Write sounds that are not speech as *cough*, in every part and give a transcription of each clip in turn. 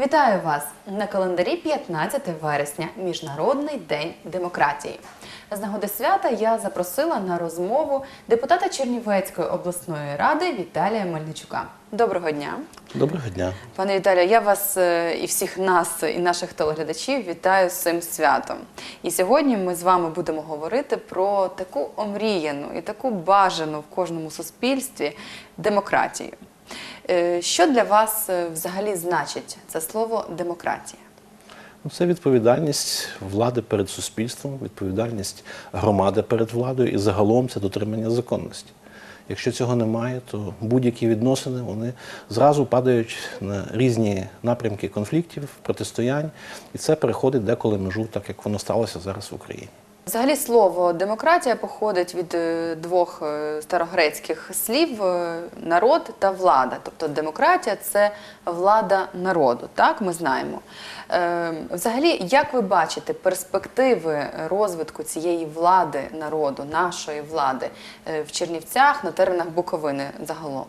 Вітаю вас на календарі 15 вересня, Міжнародний день демократії. З нагоди свята я запросила на розмову депутата Чернівецької обласної ради Віталія Мельничука. Доброго дня, Доброго дня. пане Віталію. Я вас е, і всіх нас, і наших телеглядачів вітаю з цим святом. І сьогодні ми з вами будемо говорити про таку омріяну і таку бажану в кожному суспільстві демократію. Е, Що для вас е, взагалі значить це слово демократія? Ну, Це відповідальність влади перед суспільством, відповідальність громади перед владою і загалом це дотримання законності. Якщо цього немає, то будь-які відносини вони зразу падають на різні напрямки конфліктів, протистоянь, і це переходить деколи межу, так як воно сталося зараз в Україні. Взагалі слово демократія походить від е, двох е, старогрецьких слів е, народ та влада. Тобто демократія це влада народу, так ми знаємо. Взагалі, як ви бачите перспективи розвитку цієї влади народу, нашої влади в Чернівцях на теренах Буковини загалом?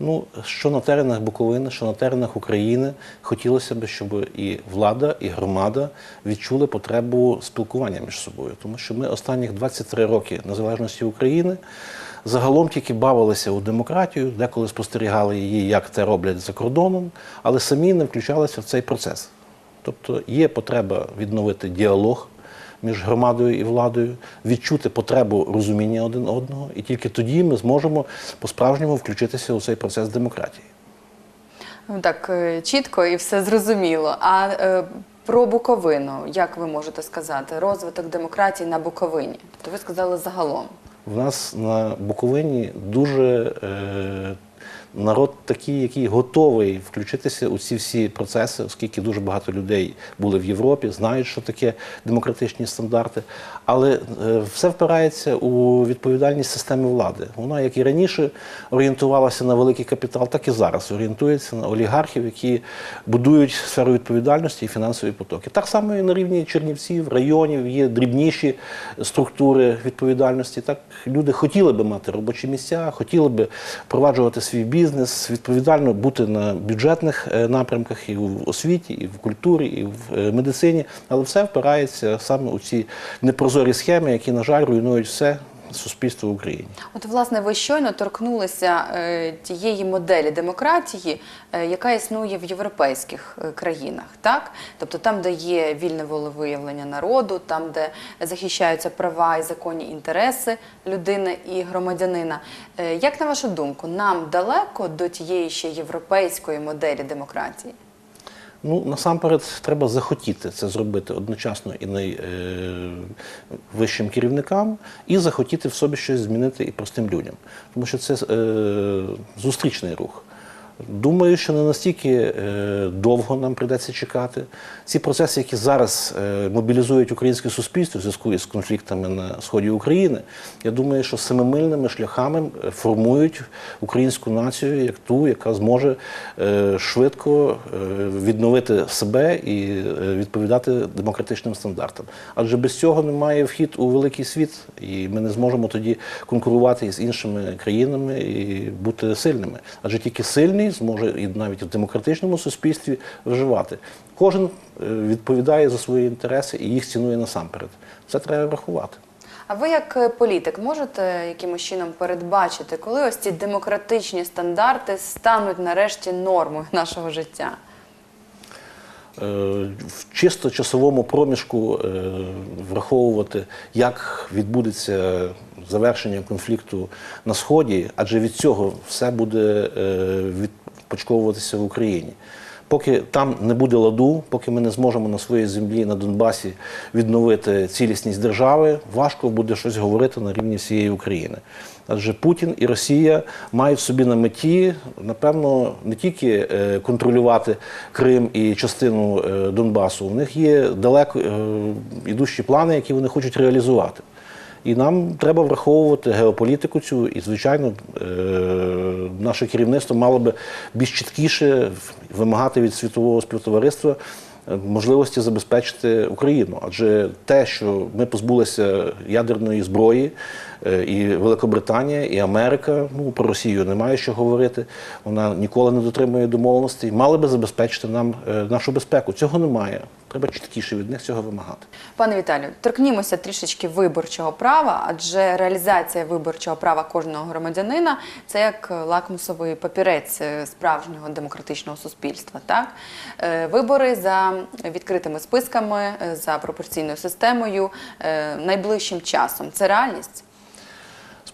Ну, що на теренах Буковини, що на теренах України, хотілося б, щоб і влада, і громада відчули потребу спілкування між собою. Тому що ми останніх 23 роки незалежності України загалом тільки бавилися у демократію, деколи спостерігали її, як це роблять за кордоном, але самі не включалися в цей процес. Тобто є потреба відновити діалог між громадою і владою, відчути потребу розуміння один одного, і тільки тоді ми зможемо по-справжньому включитися у цей процес демократії. Ну, Так е, чітко і все зрозуміло. А е, про Буковину, як ви можете сказати, розвиток демократії на Буковині? Тобто ви сказали загалом. В нас на Буковині дуже е, народ такий, який готовий включитися у ці всі процеси, оскільки дуже багато людей були в Європі, знають, що таке демократичні стандарти. Але е, все впирається у відповідальність системи влади. Вона, як і раніше, орієнтувалася на великий капітал, так і зараз орієнтується на олігархів, які будують сферу відповідальності і фінансові потоки. Так само і на рівні Чернівців, районів є дрібніші структури відповідальності. Так люди хотіли би мати робочі місця, хотіли би впроваджувати свій бізнес, відповідально бути на бюджетних е, напрямках і в освіті, і в культурі, і в е, медицині, але все впирається саме у ці непрозорі схеми, які, на жаль, руйнують все суспільство в Україні. От, власне, ви щойно торкнулися е, тієї моделі демократії, е, яка існує в європейських е, країнах, так? Тобто там, де є вільне волевиявлення народу, там, де захищаються права і законні інтереси людини і громадянина. Як на вашу думку, нам далеко до тієї ще європейської моделі демократії? Ну, насамперед, треба захотіти це зробити одночасно і найвищим керівникам, і захотіти в собі щось змінити і простим людям. Тому що це е, зустрічний рух. Думаю, що не настільки е, довго нам прийдеться чекати. Ці процеси, які зараз е, мобілізують українське суспільство в зв'язку із конфліктами на сході України, я думаю, що семимильними шляхами е, формують українську націю як ту, яка зможе швидко відновити себе і відповідати демократичним стандартам. Адже без цього немає вхід у великий світ, і ми не зможемо тоді конкурувати із іншими країнами і бути сильними. Адже тільки сильний зможе і навіть в демократичному суспільстві виживати. Кожен е, відповідає за свої інтереси і їх цінує насамперед. Це треба врахувати. А ви, як е, політик, можете якимось чином передбачити, коли ось ці демократичні стандарти стануть нарешті нормою нашого життя? Е, в чисто часовому проміжку е, враховувати, як відбудеться завершення конфлікту на сході, адже від цього все буде е, відпочковуватися в Україні. Поки там не буде ладу, поки ми не зможемо на своїй землі на Донбасі відновити цілісність держави, важко буде щось говорити на рівні всієї України. Адже Путін і Росія мають собі на меті, напевно, не тільки е, контролювати Крим і частину е, Донбасу. У них є далеко е, ідущі плани, які вони хочуть реалізувати. І нам треба враховувати геополітику цю, і, звичайно, е, наше керівництво мало би більш чіткіше вимагати від світового співтовариства е, можливості забезпечити Україну. Адже те, що ми позбулися ядерної зброї, е, і Великобританія, і Америка, ну про Росію немає що говорити. Вона ніколи не дотримує домовленостей. Мали би забезпечити нам нашу безпеку. Цього немає. Треба чіткіше від них цього вимагати. Пане Віталію, торкнімося трішечки виборчого права, адже реалізація виборчого права кожного громадянина це як лакмусовий папірець е, справжнього демократичного суспільства. Так? Е, Вибори за відкритими списками, е, за пропорційною системою найближчим часом. Це реальність?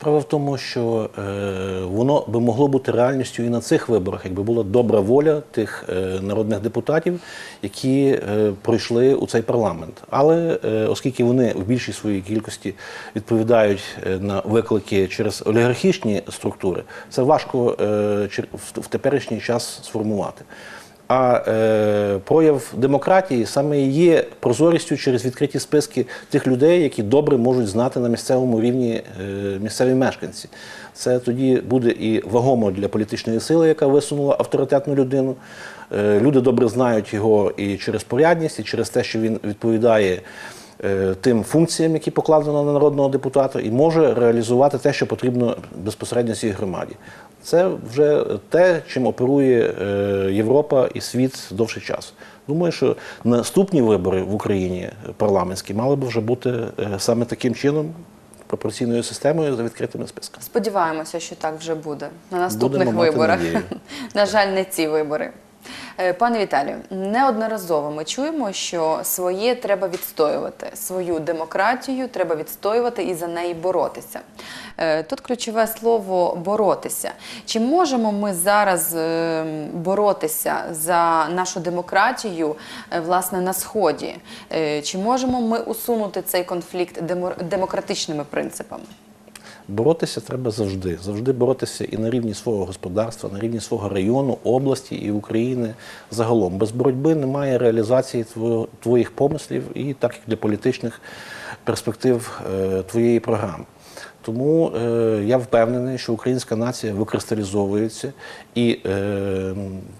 Справа в тому, що е, воно би могло бути реальністю і на цих виборах, якби була добра воля тих е, народних депутатів, які е, пройшли у цей парламент. Але е, оскільки вони в більшій своїй кількості відповідають е, на виклики через олігархічні структури, це важко е, в, в теперішній час сформувати. А е, прояв демократії саме є прозорістю через відкриті списки тих людей, які добре можуть знати на місцевому рівні е, місцеві мешканці. Це тоді буде і вагомо для політичної сили, яка висунула авторитетну людину. Е, люди добре знають його і через порядність, і через те, що він відповідає тим функціям, які покладено на народного депутата, і може реалізувати те, що потрібно безпосередньо цій громаді. Це вже те, чим оперує е, Європа і світ довший час. Думаю, що наступні вибори в Україні парламентські мали б вже бути е, саме таким чином, пропорційною системою за відкритими списками. Сподіваємося, що так вже буде на наступних Будемо виборах. *laughs* На жаль, не ці вибори. Е, Пане Віталію, неодноразово ми чуємо, що своє треба відстоювати, свою демократію треба відстоювати і за неї боротися. Е, Тут ключове слово боротися. Чи можемо ми зараз е, боротися за нашу демократію е, власне на сході? Чи можемо ми усунути цей конфлікт демо- демократичними принципами? Боротися треба завжди. Завжди боротися і на рівні свого господарства, на рівні свого району, області і України загалом. Без боротьби немає реалізації твоїх помислів і так як для політичних перспектив е, твоєї програми. Тому е, я впевнений, що українська нація викристалізовується і е,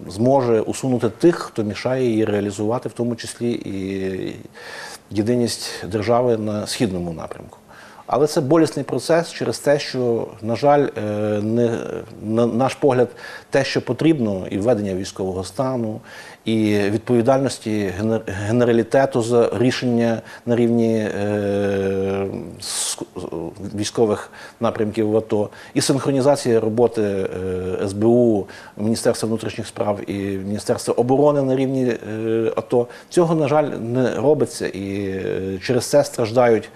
зможе усунути тих, хто мішає її реалізувати, в тому числі і єдиність держави на східному напрямку. Але це болісний процес через те, що, на жаль, е, не, на наш погляд, те, що потрібно, і введення військового стану, і відповідальності генералітету за рішення на рівні е, військових напрямків в АТО, і синхронізація роботи е, СБУ, Міністерства внутрішніх справ і Міністерства оборони на рівні е, АТО. Цього, на жаль, не робиться, і е, через це страждають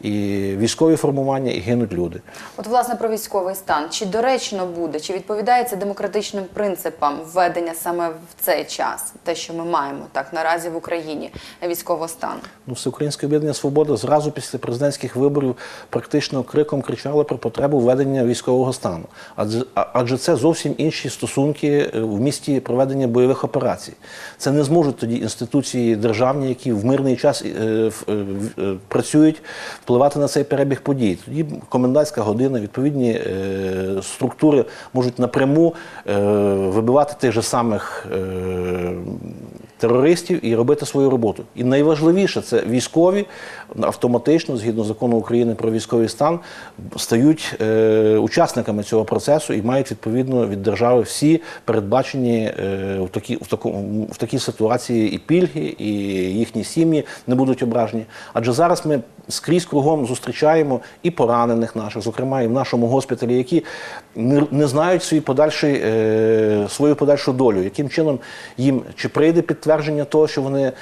і військові формування, і гинуть люди. От, власне, про військовий стан. Чи доречно буде, чи відповідає це демократичним принципам введення саме в цей час, те, що ми маємо так наразі в Україні, військового стану? Ну, Всеукраїнське об'єднання Свобода зразу після президентських виборів практично криком кричало про потребу введення військового стану. Адже, адже це зовсім інші стосунки е, в місті проведення бойових операцій. Це не зможуть тоді інституції державні, які в мирний час е, е, е, працюють, впливати на цей перебіг подій. Тоді комендантська година, відповідні е, структури можуть напряму е, вибивати тих же самих е, терористів і робити свою роботу. І найважливіше це військові автоматично, згідно закону України про військовий стан, стають е, учасниками цього процесу і мають відповідно від держави всі передбачені е, в, такі, в, такому, в такій ситуації і пільги, і їхні сім'ї не будуть ображені. Адже зараз ми скрізь кругом зустрічаємо і поранених наших, зокрема і в нашому госпіталі, які не, не знають свої подальші, е, свою подальшу долю, яким чином їм чи прийде підтвердження того, що вони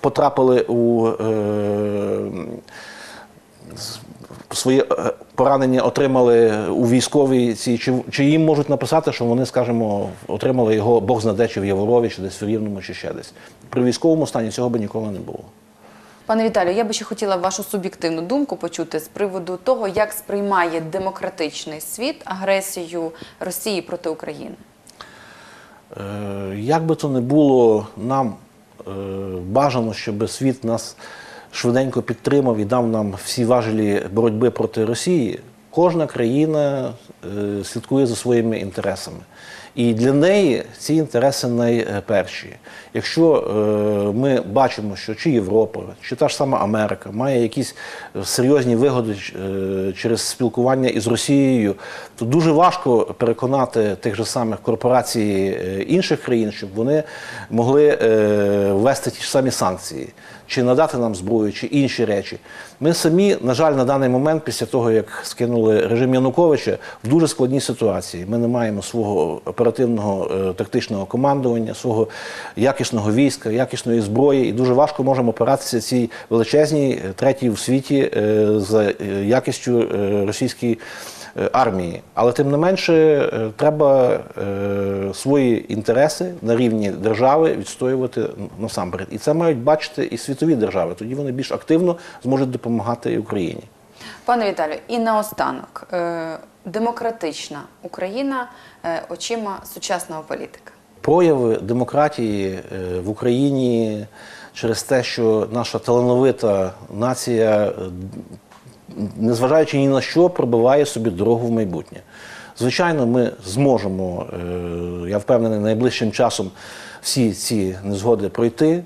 потрапили у е, своє е, поранення отримали у військовій цій, чи, чи їм можуть написати, що вони, скажімо, отримали його Бог знаде, чи в Яворові, чи десь в Рівному, чи ще десь. При військовому стані цього би ніколи не було. Пане Віталію, я би ще хотіла вашу суб'єктивну думку почути з приводу того, як сприймає демократичний світ агресію Росії проти України. Е, Як би то не було, нам е, бажано, щоб світ нас швиденько підтримав і дав нам всі важелі боротьби проти Росії. Кожна країна е, слідкує за своїми інтересами. І для неї ці інтереси найперші. Якщо е, ми бачимо, що чи Європа, чи та ж сама Америка має якісь серйозні вигоди е, через спілкування із Росією, то дуже важко переконати тих же самих корпорацій е, інших країн, щоб вони могли ввести ті ж самі санкції, чи надати нам зброю, чи інші речі. Ми самі, на жаль, на даний момент, після того як скинули режим Януковича, в дуже складній ситуації. Ми не маємо свого оперативного е, тактичного командування, свого якісного війська, якісної зброї, і дуже важко можемо опиратися цій величезній е, третій в світі е, за якістю російської армії. Але тим не менше треба свої інтереси на рівні держави відстоювати насамперед. І це мають бачити і світові держави. Тоді вони більш активно зможуть допомагати Україні. Пане Віталію, і наостанок, е, демократична Україна е, очима сучасного політика. прояви демократії е, в Україні через те, що наша талановита нація, незважаючи ні на що, пробиває собі дорогу в майбутнє. Звичайно, ми зможемо, я впевнений, найближчим часом всі ці незгоди пройти.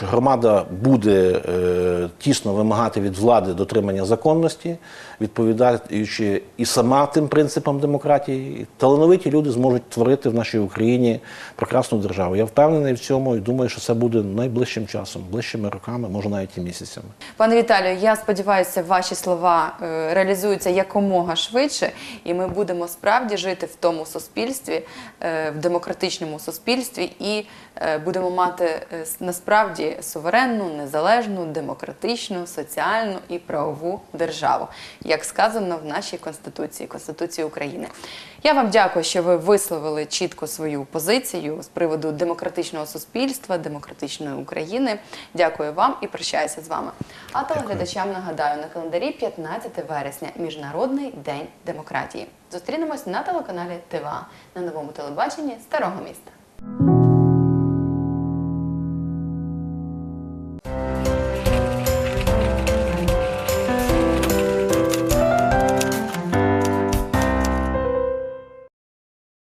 Громада буде е, тісно вимагати від влади дотримання законності, відповідаючи і сама тим принципам демократії. Талановиті люди зможуть творити в нашій Україні прекрасну державу. Я впевнений в цьому і думаю, що це буде найближчим часом, ближчими роками, може навіть і місяцями. Пане Віталію, я сподіваюся, ваші слова е, реалізуються якомога швидше, і ми будемо справді жити в тому суспільстві, е, в демократичному суспільстві, і будемо мати е, с- насправді суверенну, незалежну, демократичну, соціальну і правову державу, як сказано в нашій конституції, Конституції України. Я вам дякую, що ви висловили чітко свою позицію з приводу демократичного суспільства, демократичної України. Дякую вам і прощаюся з вами. А телеглядачам нагадаю на календарі 15 вересня, Міжнародний день демократії. Зустрінемось на телеканалі ТВА на новому телебаченні Старого міста.